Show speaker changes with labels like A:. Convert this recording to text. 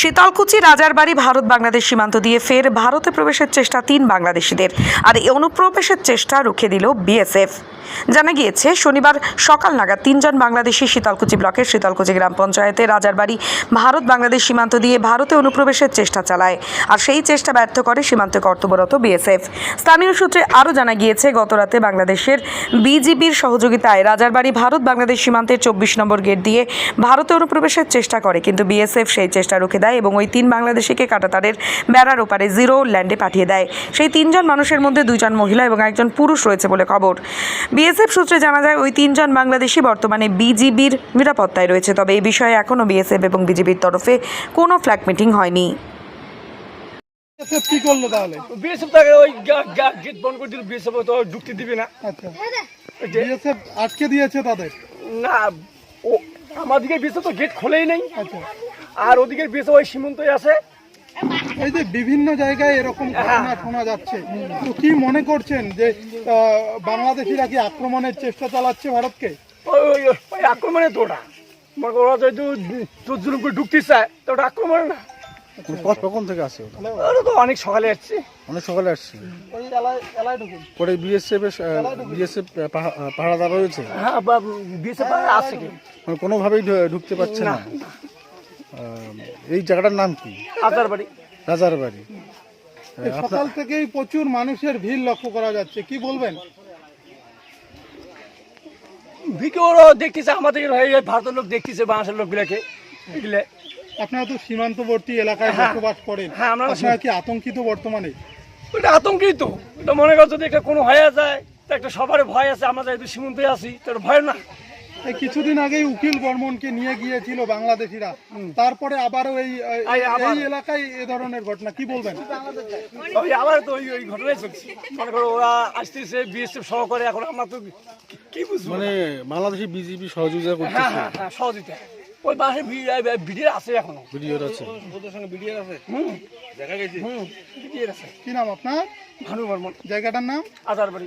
A: শীতলকুচি রাজারবাড়ি ভারত বাংলাদেশ সীমান্ত দিয়ে ফের ভারতে প্রবেশের চেষ্টা তিন বাংলাদেশিদের। আর এই অনুপ্রবেশের চেষ্টা রুখে দিল বিএসএফ। জানা গিয়েছে, শনিবার সকাল নাগাদ তিনজন বাংলাদেশি শীতলকুচি ব্লকের শীতলকুচি গ্রাম পঞ্চায়েতে রাজারবাড়ি ভারত বাংলাদেশ সীমান্ত দিয়ে ভারতে অনুপ্রবেশের চেষ্টা চালায়। আর সেই চেষ্টা ব্যর্থ করে সীমান্তে কর্তব্যরত বিএসএফ। স্থানীয় সূত্রে আরও জানা গিয়েছে, গতরাতে বাংলাদেশের বিজিবির সহযোগিতায় রাজারবাড়ি ভারত বাংলাদেশ সীমান্তের চব্বিশ নম্বর গেট দিয়ে ভারতে অনুপ্রবেশের চেষ্টা করে, কিন্তু বিএসএফ সেই চেষ্টা রুখে দেয় এবং ওই তিন বাংলাদেশিকে কাটাতারের বেড়ার ওপারে জিরো ল্যান্ডে পাঠিয়ে দেয়। সেই তিনজন মানুষের মধ্যে দুইজন মহিলা এবং একজন পুরুষ রয়েছে বলে খবর। বিএসএফ সূত্রে জানা যায় ওই তিনজন বাংলাদেশি বর্তমানে বিজিবির নিরাপত্তায় রয়েছে। তবে এই বিষয়ে এখনও বিএসএফ এবং বিজিবির তরফে কোনো ফ্ল্যাগ মিটিং হয়নি।
B: বিএসএফ কি করল তাহলে?
C: বিএসএফ তাকে ওই গেট বন্ধ করে দিল। বিএসএফ তো ঢুকতে দিবে না।
B: আচ্ছা। বিএসএফ আটকে দিয়েছে তাদের?
C: না ও আমাদিকে বিএসএফ তো গেট খোলেই নেই।
B: আচ্ছা।
C: আর ওদিকে বিএসএফ ওই সীমন্তই আছে।
B: এই যে বিভিন্ন জায়গায় এরকম ঘটনা শোনা যাচ্ছে তো কি মনে করছেন যে বাংলাদেশিরা কি আক্রমণের চেষ্টা চালাচ্ছে ভারতকে?
C: ওই ওই ওই আক্রমণে তো ওটা মনে করো ওরা যদি জোর জুলুম করে ঢুকতে চায় তো ওটা আক্রমণ না।
D: কখন থেকে আসে ওটা
C: তো অনেক সকালে আসছে।
D: অনেক সকালে আসছে? পরে বিএসএফ বিএসএফ পাহারাদার রয়েছে?
C: হ্যাঁ বিএসএফ আসছে কি
D: মানে কোনোভাবেই ঢুকতে পারছে না। এই জায়গাটার নাম কি?
C: আজার বাড়ি
D: রাজার বাড়ি
B: সকাল থেকেই প্রচুর মানুষের ভিড় লক্ষ্য করা যাচ্ছে কি বলবেন?
C: দেখতেছে আমাদের ভারতের লোক দেখতেছে বাংলাদেশের লোকগুলাকে। এগুলো
B: আপনারা তো সীমান্তবর্তী এলাকায়
C: হ্যাঁ।
B: বসবাস করেন।
C: হ্যাঁ, আমরা
B: আপনারা কি আতঙ্কিত বর্তমানে?
C: ওটা আতঙ্কিত। এটা মনে কর যদি একটা কোনো হয়ে যায় তো একটা সবার ভয় আছে আমরা যেহেতু সীমন্তে আছি তো ভয় না।
B: কিছুদিন আগেই উকিল বর্মনকে নিয়ে গিয়েছিল বাংলাদেশিরা। তারপরে আবারও এই
C: এই
B: এলাকায় এ ধরনের ঘটনা। কি বলবেন?
C: আবার তো ওই ওই ঘটনাই চলছে। মনে করো ওরা আসতেছে বিএসএফ সহকারে এখন আমরা তো কি- বুঝব?
D: মানে বাংলাদেশি বিজেপি সহযোগিতা
C: হ্যাঁ হ্যাঁ হ্যাঁ সহযোগিতা। ওই বাসে ভিডিও আছে এখনও।
D: ভিডিওর আছে।
C: হুম। দেখা গেছে। হুম ভিডিও আছে।
B: কি নাম আপনার?
C: ভানু বর্মন।
B: জায়গাটার নাম?
C: আজার বাড়ি